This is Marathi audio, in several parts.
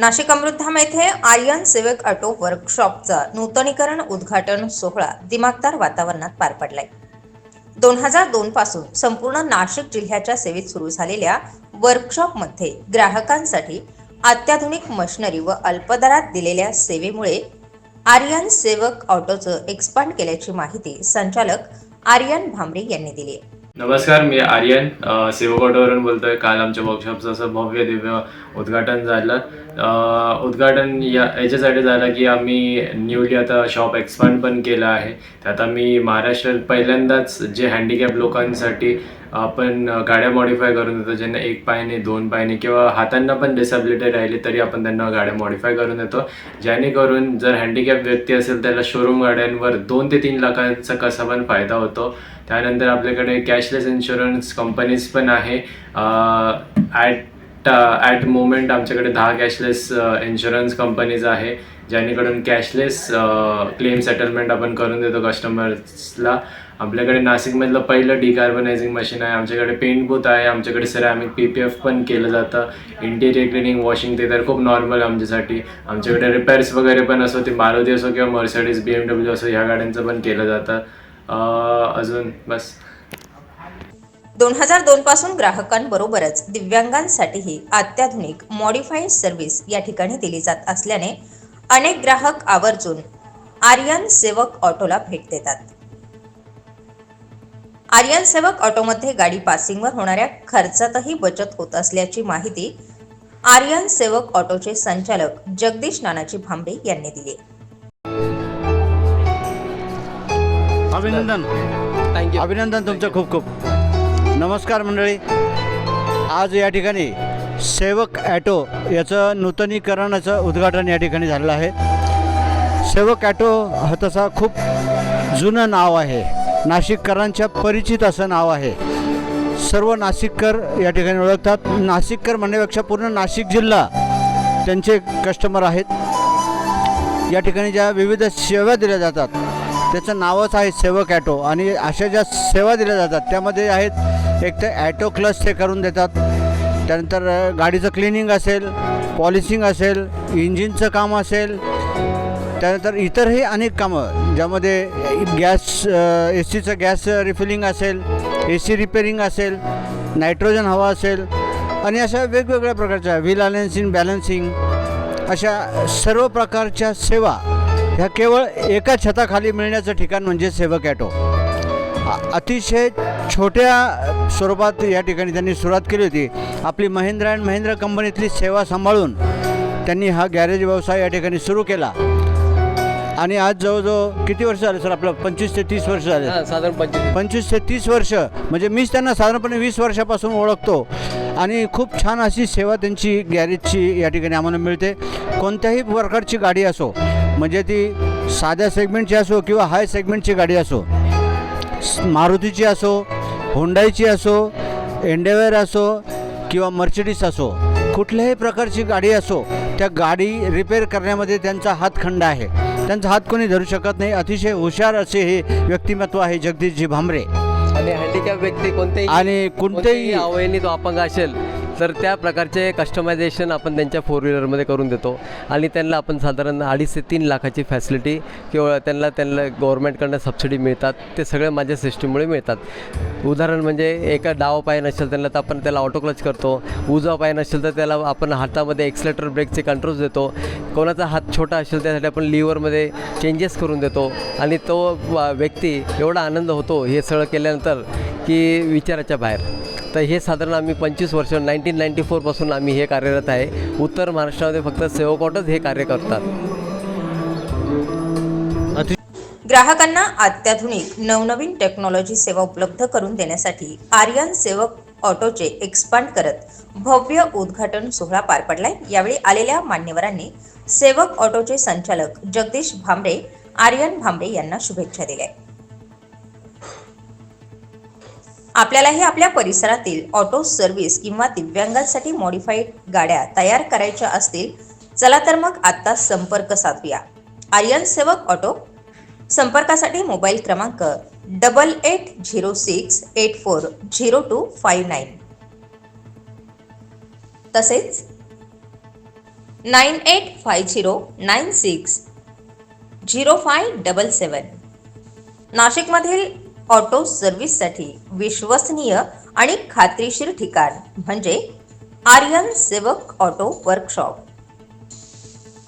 नाशिक अमृतधाम येथे आर्यन सेवक ऑटो वर्कशॉपचा नूतनीकरण उद्घाटन सोहळा दिमागदार वातावरणात पार पडलाय. दोन हजार दोन पासून संपूर्ण नाशिक जिल्ह्याच्या सेवेत सुरू झालेल्या वर्कशॉपमध्ये ग्राहकांसाठी अत्याधुनिक मशिनरी व अल्पदरात दिलेल्या सेवेमुळे आर्यन सेवक ऑटोचं एक्सपांड केल्याची माहिती संचालक आर्यन भांबरे यांनी दिली आहे. नमस्कार मी आर्यन अ, बोलतो आहे बोलतोय. काल आमच्या वर्कशॉपचं असं भव्य दिव्य उद्घाटन झालं. उद्घाटन या याच्यासाठी झालं की आम्ही न्यूली आता शॉप एक्सपांड पण केलं आहे. त्यात आम्ही महाराष्ट्रात पहिल्यांदाच जे हँडिकॅप लोकांसाठी आपण गाड्या मॉडिफाय करून देतो ज्यांना एक पायने दोन पायने किंवा हातांना पण डिसॅबिलिटी राहिली तरी आपण त्यांना गाड्या मॉडिफाय करून देतो. जेणेकरून जर हँडिकॅप व्यक्ती असेल त्याला शोरूम गाड्यांवर दोन ते तीन लाखांचा कसा पण फायदा होतो. त्यानंतर आपल्याकडे कॅशलेस इन्शुरन्स कंपनीज पण आहे. ॲट ॲट मोमेंट आमच्याकडे दहा कॅशलेस इन्शुरन्स कंपनीज आहे जेणेकरून कॅशलेस क्लेम सेटलमेंट आपण करून देतो कस्टमर्सला आपल्याकडे नाशिकमधलं पहिलं डिकार्बनायझिंग मशीन आहे आमच्याकडे पेंट बूथ आहे आमच्याकडे सिरॅमिक पी पी एफ पण केलं जातं. इंटिरियर क्लिनिंग वॉशिंग ते तर खूप नॉर्मल आमच्यासाठी. आमच्याकडे रिपेअर्स वगैरे पण असो ते मारुती असो किंवा मर्सडीज बी एम डब्ल्यू असो ह्या गाड्यांचं पण केलं जातं. Uh, अजून बस. दोन हजार दोन पासून ग्राहकांबरोबरच दिव्यांगांसाठीही अत्याधुनिक मॉडिफाईड सर्व्हिस या ठिकाणी दिली जात असल्याने अनेक ग्राहक आवर्जून आर्यन सेवक ऑटोला भेट देतात. आर्यन सेवक ऑटोमध्ये गाडी पासिंगवर होणाऱ्या खर्चातही बचत होत असल्याची माहिती आर्यन सेवक ऑटोचे संचालक जगदीश नानाजी भांबरे यांनी दिली. अभिनंदन. थँक्यू अभिनंदन तुमचं खूप खूप. नमस्कार मंडळी. आज या ठिकाणी सेवक ॲटो याचं नूतनीकरणाचं उद्घाटन या ठिकाणी झालेलं आहे. सेवक ॲटो हा तसा खूप जुनं नाव आहे. नाशिककरांच्या परिचित असं नाव आहे. सर्व नाशिककर या ठिकाणी ओळखतात. नाशिककर म्हणण्यापेक्षा पूर्ण नाशिक जिल्हा त्यांचे कस्टमर आहेत. या ठिकाणी ज्या विविध सेवा दिल्या जातात त्याचं नावच आहे सेवक ॲटो. आणि अशा ज्या सेवा दिल्या जातात त्यामध्ये आहेत एक तर ॲटो क्लच ते करून देतात. त्यानंतर गाडीचं क्लिनिंग असेल पॉलिशिंग असेल इंजिनचं काम असेल. त्यानंतर इतरही अनेक कामं ज्यामध्ये गॅस ए सीचं गॅस रिफिलिंग असेल ए सी रिपेरिंग असेल नायट्रोजन हवा असेल आणि अशा वेगवेगळ्या प्रकारच्या व्हील बॅलन्सिंग बॅलन्सिंग अशा सर्व प्रकारच्या सेवा ह्या केवळ एका छताखाली मिळण्याचं ठिकाण म्हणजे सेवक ॲटो अतिशय छोट्या स्वरूपात या ठिकाणी त्यांनी सुरुवात केली होती. आपली महिंद्रा अँड महिंद्रा कंपनीतली सेवा सांभाळून त्यांनी हा गॅरेज व्यवसाय या ठिकाणी सुरू केला. आणि आज जवळजवळ किती वर्ष झाले सर? आपलं पंचवीस ते तीस वर्ष झाले. साधारण पंचवीस. पंचवीस ते तीस वर्ष. म्हणजे मीच त्यांना साधारणपणे वीस वर्षापासून ओळखतो. आणि खूप छान अशी सेवा त्यांची गॅरेजची या ठिकाणी आम्हाला मिळते. कोणत्याही प्रकारची गाडी असो म्हणजे ती साध्या सेगमेंटची असो किंवा हाय सेगमेंटची गाडी असो मारुतीची असो होंडाईची असो एंडेवेर असो किंवा मर्सिडीज असो कुठल्याही प्रकारची गाडी असो त्या गाडी रिपेअर करण्यामध्ये त्यांचा हातखंड आहे. त्यांचा हात कोणी धरू शकत नाही. अतिशय हुशार असे हे व्यक्तिमत्व आहे जगदीशजी भांबरे आणि हँडिकॅप व्यक्ती कोणतेही आणि कोणतेही अवयनी तो अपंग असेल तर त्या प्रकारचे कस्टमायझेशन आपण त्यांच्या फोर व्हीलरमध्ये करून देतो. आणि त्यांना आपण साधारण अडीच ते तीन लाखाची फॅसिलिटी किंवा त्यांना त्यांना गव्हर्नमेंटकडनं सबसिडी मिळतात. ते सगळे माझ्या सिस्टीममुळे मिळतात. उदाहरण म्हणजे एका डावा पाय नसेल त्यांना तर आपण त्याला ऑटो क्लच करतो. उजवा पाय नसेल तर त्याला आपण हातामध्ये एक्सलेटर ब्रेकचे कंट्रोल्स देतो. कोणाचा हात छोटा असेल त्यासाठी आपण लिव्हरमध्ये चेंजेस करून देतो. आणि तो व्यक्ती एवढा आनंद होतो हे सगळं केल्यानंतर की विचाराच्या बाहेर. तर हे साधारण आम्ही पंचवीस वर्ष नाईन्टीन नाईन्टी फोरपासून आम्ही हे कार्यरत आहे. उत्तर महाराष्ट्रामध्ये फक्त सेवकॉटच हे कार्य करतात. ग्राहकांना अत्याधुनिक नवनवीन टेक्नॉलॉजी सेवा उपलब्ध करून देण्यासाठी आर्यन सेवक ऑटोचे एक्सपांड करत भव्य उद्घाटन सोहळा पार पडलाय. यावेळी आलेल्या मान्यवरांनी सेवक ऑटोचे संचालक जगदीश भांबरे आर्यन भांबरे यांना शुभेच्छा दिल्या. आपल्यालाही आपल्या परिसरातील ऑटो सर्व्हिस किंवा दिव्यांगांसाठी मॉडिफाईड गाड्या तयार करायच्या असतील चला तर मग आत्ता संपर्क साधूया. आर्यन सेवक ऑटो संपर्कासाठी मोबाईल क्रमांक double eight zero six eight four zero two five nine तसेच nine eight five zero nine six zero five double seven नाशिकमधील ऑटो सर्व्हिससाठी विश्वसनीय आणि खात्रीशीर ठिकाण म्हणजे Aryan Sevak auto workshop.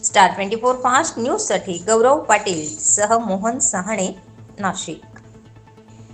Star twenty four fast न्यूजसाठी गौरव पाटील सह मोहन सहाणे नाशिक.